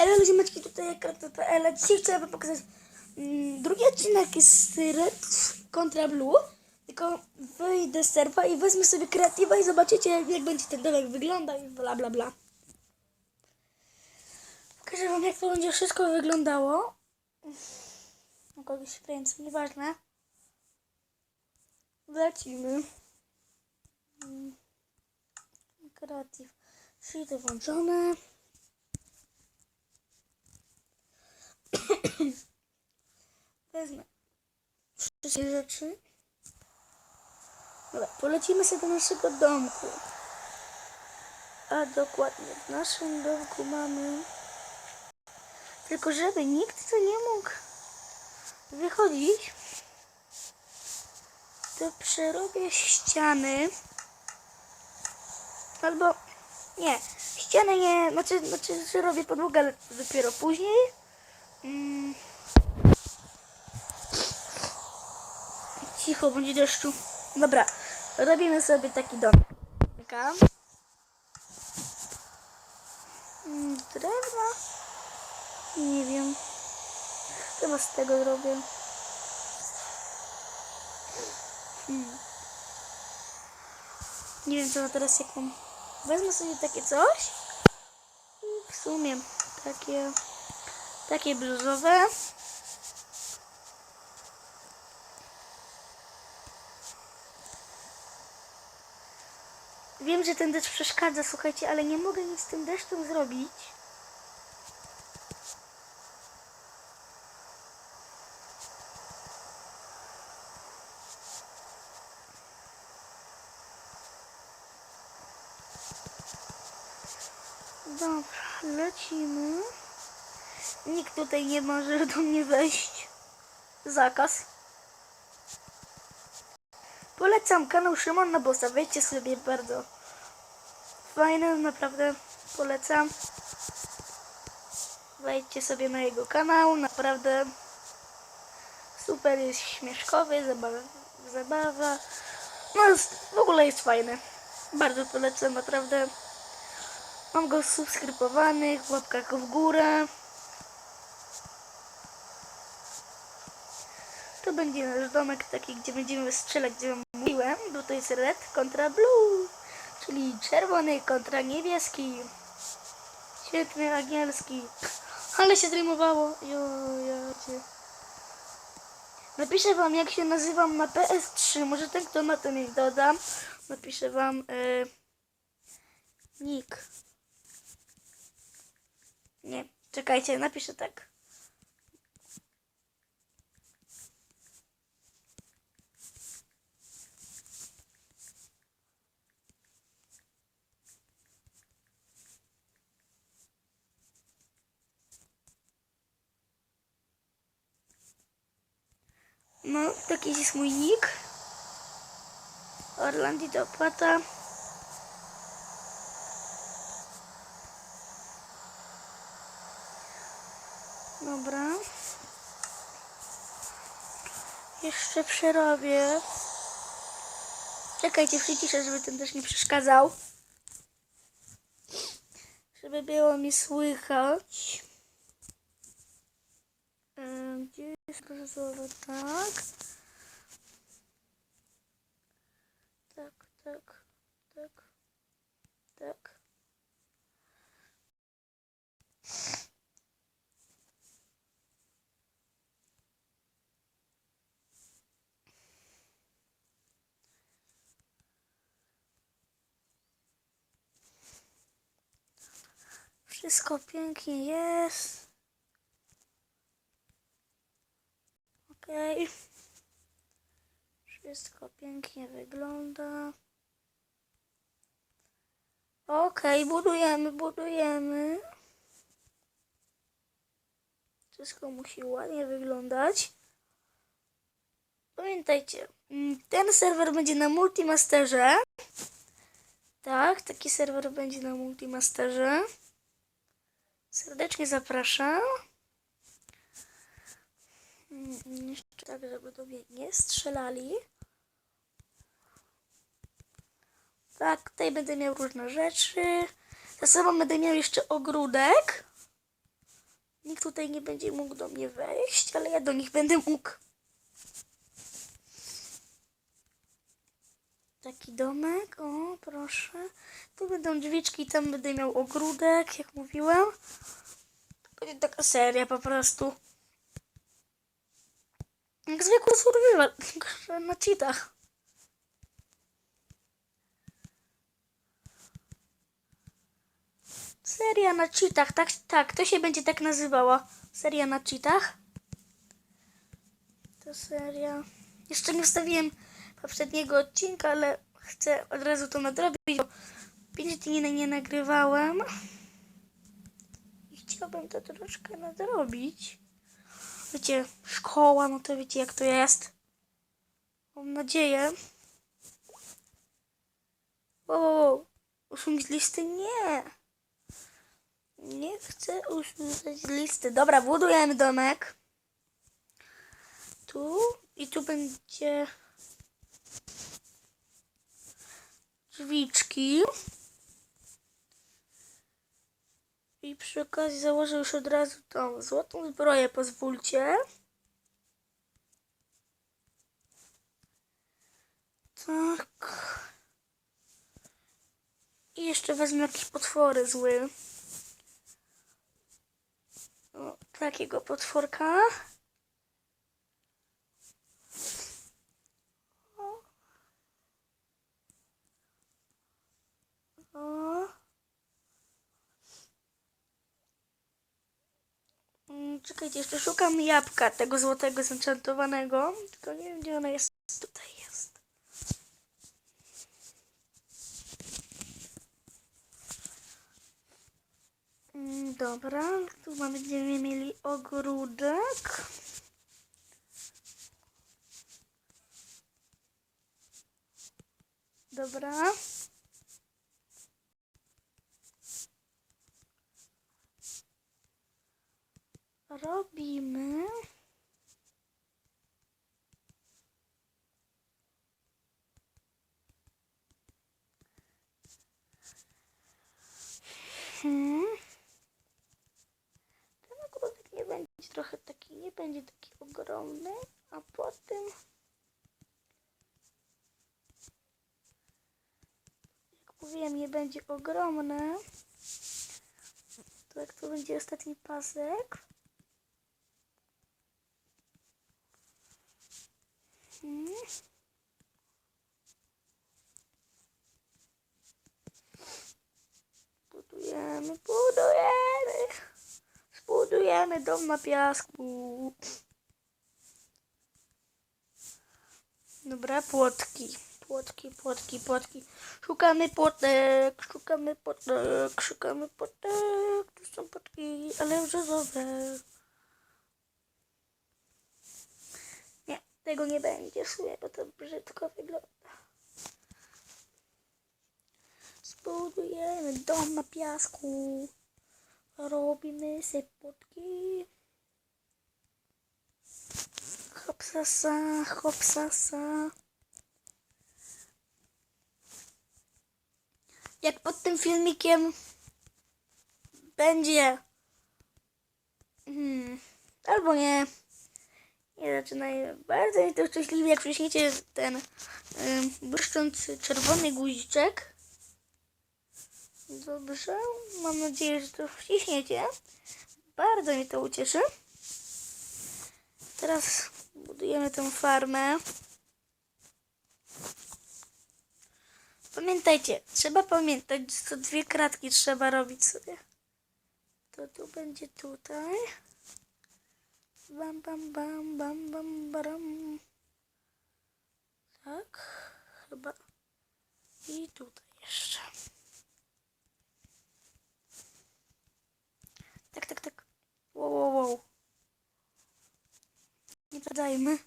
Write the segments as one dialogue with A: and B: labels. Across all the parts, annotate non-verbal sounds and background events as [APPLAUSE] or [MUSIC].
A: Elo ziemeczki tutaj ekran.pl Dzisiaj chciałabym pokazać mm, drugi odcinek z Red kontra Blue. Tylko wyjdę z serwa i wezmę sobie kreatywa i zobaczycie jak będzie ten domek wyglądał i bla bla bla. Pokażę wam jak to będzie wszystko wyglądało. Na kogoś ręce, nieważne. Lecimy. Mm. Kreatyw. Sheety włączone. Wezmę wszystkie rzeczy. Dobra, polecimy sobie do naszego domku. A dokładnie w naszym domku mamy... Tylko żeby nikt tu nie mógł wychodzić, to przerobię ściany. Albo nie, ściany nie, znaczy, znaczy że robię podłogę, dopiero później. Mm. Cicho, będzie deszczu. Dobra, robimy sobie taki dom. Taka. Mm? Nie wiem. Chyba z tego zrobię. Hmm. Nie wiem co teraz jaką. Wezmę sobie takie coś. W sumie takie takie brzuzowe. Wiem, że ten deszcz przeszkadza, słuchajcie, ale nie mogę nic z tym deszczem zrobić. Dobra, lecimy. Nikt tutaj nie może do mnie wejść. Zakaz. Polecam kanał Szymona Bossa. Wejdźcie sobie bardzo. Fajny, naprawdę polecam. Wejdźcie sobie na jego kanał. Naprawdę super jest śmieszkowy, zabawa. zabawa. No jest, w ogóle jest fajny. Bardzo polecam, naprawdę. Mam go subskrybowanych, w łapkach w górę. To będzie nasz domek taki, gdzie będziemy strzelać, gdzie mówiłem, bo to jest red kontra blue, czyli czerwony kontra niebieski. Świetny, angielski. Ale się zrymowało. Jo, ja cię. Napiszę wam, jak się nazywam na PS3. Może ten, kto ma, to niech dodam. Napiszę wam yy, nick. Nie, czekajcie, napiszę tak. No, taki jest mój nick. Orlandi opłata. Dobra. Jeszcze przerobię. Czekajcie, przyciszę, żeby ten też nie przeszkadzał. Żeby było mi słychać. Em, Gdzie jest brzozowe? Tak. Tak, tak, tak, tak. Wszystko pięknie jest. Okej. Wszystko pięknie wygląda. Okej, budujemy, budujemy. Wszystko musi ładnie wyglądać. Pamiętajcie, mm, ten serwer będzie na Multimasterze. Tak, taki serwer będzie na Multimasterze. Serdecznie zapraszam. Jeszcze tak, żeby do mnie nie strzelali. Tak, tutaj będę miał różne rzeczy. Za sobą będę miał jeszcze ogródek. Nikt tutaj nie będzie mógł do mnie wejść, ale ja do nich będę mógł. Taki domek, o proszę. Tu będą drzwiczki, tam będę miał ogródek, jak mówiłem. To będzie taka seria po prostu. Jak zwykły survival, [LAUGHS] na cheatach. Seria na cheatach, tak, tak, to się będzie tak nazywała. Seria na cheatach. To seria. Jeszcze nie wstawiłem poprzedniego odcinka, ale chcę od razu to nadrobić, bo 5 dni nie nagrywałem. I chciałbym to troszkę nadrobić. Wiecie, szkoła, no to wiecie jak to jest. Mam nadzieję. Wow. Usunąć listy? Nie. Nie chcę usunąć listy. Dobra, budujemy domek. Tu i tu będzie drzwiczki. I przy okazji założę już od razu tą złotą zbroję, pozwólcie. Tak. I jeszcze wezmę jakieś potwory zły. O, takiego potworka. Czekajcie, jeszcze szukam jabłka tego złotego zenchantowanego. Tylko nie wiem, gdzie ona jest. Tutaj jest. Mm, Dobra, tu mamy- będziemy mieli ogródek. Dobra. Robimy. Hmm. Ten ogródek nie będzie trochę taki, nie będzie taki ogromny, a potem jak mówiłem, nie będzie ogromny. To jak to będzie ostatni pasek. Hmm. Budujemy, budujemy. Zbudujemy dom na piasku. Dobra, płotki. Płotki, płotki, płotki. Szukamy płotek, szukamy płotek, szukamy płotek. Tu są płotki, ale brzozowe. Tego nie będzie sumie, bo to brzydko wygląda. Zbudujemy dom na piasku. Robimy sobie płotki. Hopsasa, hopsasa. Jak pod tym filmikiem będzie. Hmm, albo nie. Nie zaczynaj. Bardzo mi to szczęśliwie, jak przyśniecie ten ym, błyszczący czerwony guziczek. Dobrze. Mam nadzieję, że to wciśniecie. Bardzo mnie to ucieszy. Teraz budujemy tę farmę. Pamiętajcie, trzeba pamiętać, to dwie kratki trzeba robić sobie. To tu będzie tutaj. Bam, bam, bam, bam, bam, baram. Tak, chyba. I tutaj jeszcze. Tak, tak, tak. Wow, wow, wow. Nie zadajmy.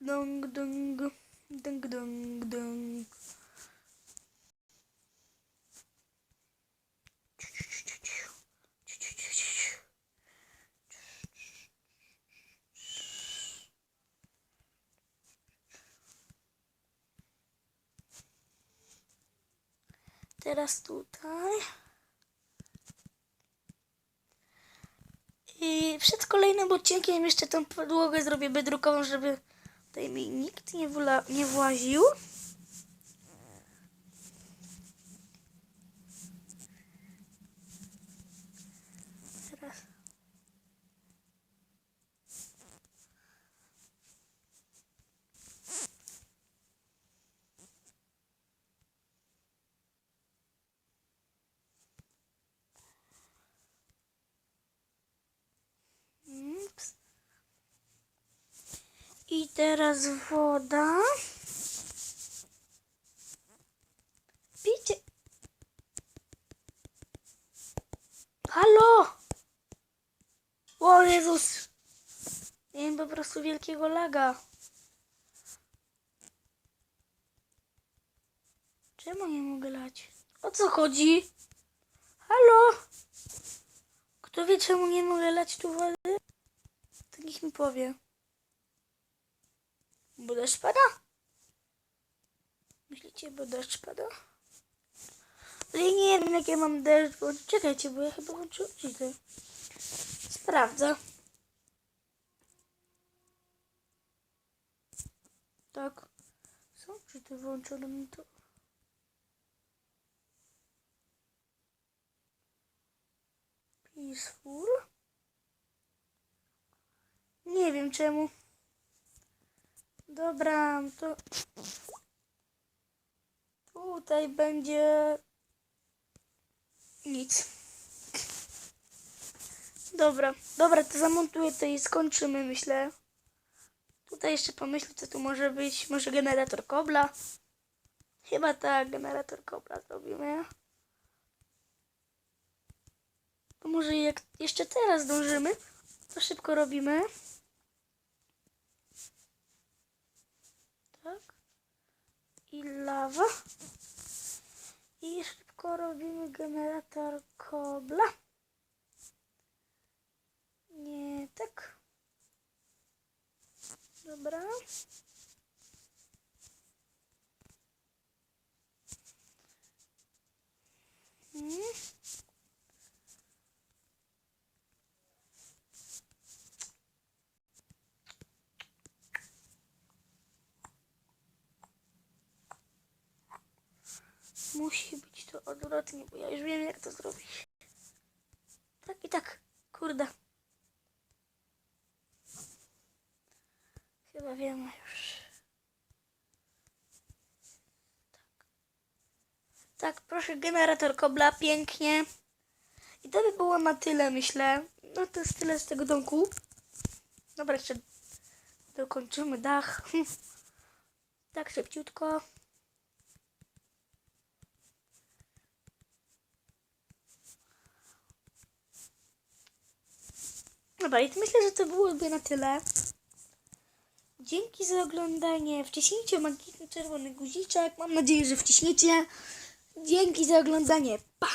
A: Dong, dong, dong, dong, dong. teraz tutaj. I przed kolejnym odcinkiem jeszcze tą podłogę zrobię wydrukową, żeby tutaj mi nikt nie, wla nie właził. I teraz woda. Picie. Halo! O Jezus! Miałem po prostu wielkiego laga. Czemu nie mogę lać? O co chodzi? Halo? Kto wie czemu nie mogę lać tu wody? To niech mi powie. Bo deszcz pada? Myślicie, bo deszcz pada? Ale ja nie wiem, jakie mam deszcz, bo czekajcie, bo ja chyba włączyłem cheaty. Sprawdzę. Tak. Są cheaty włączone mi to. Peaceful. Nie wiem czemu. Dobra, to tutaj będzie nic. Dobra, dobra, to zamontuję to i skończymy, myślę. Tutaj jeszcze pomyślę, co tu może być. Może generator kobla? Chyba tak, generator kobla zrobimy. To może jak jeszcze teraz zdążymy, to szybko robimy. Tak. I lawa. I szybko robimy generator kobla. Nie tak. Dobra. Hmm. Musi być to odwrotnie, bo ja już wiem jak to zrobić. Tak i tak. Kurde. Chyba wiem już. Tak. Tak, proszę, generator kobla, pięknie. I to by było na tyle, myślę. No to jest tyle z tego domku. Dobra, jeszcze dokończymy dach. [LAUGHS] Tak szybciutko. Dobra, i myślę, że to byłoby na tyle. Dzięki za oglądanie. Wciśnijcie magiczny czerwony guziczek. Mam nadzieję, że wciśniecie. Dzięki za oglądanie. Pa!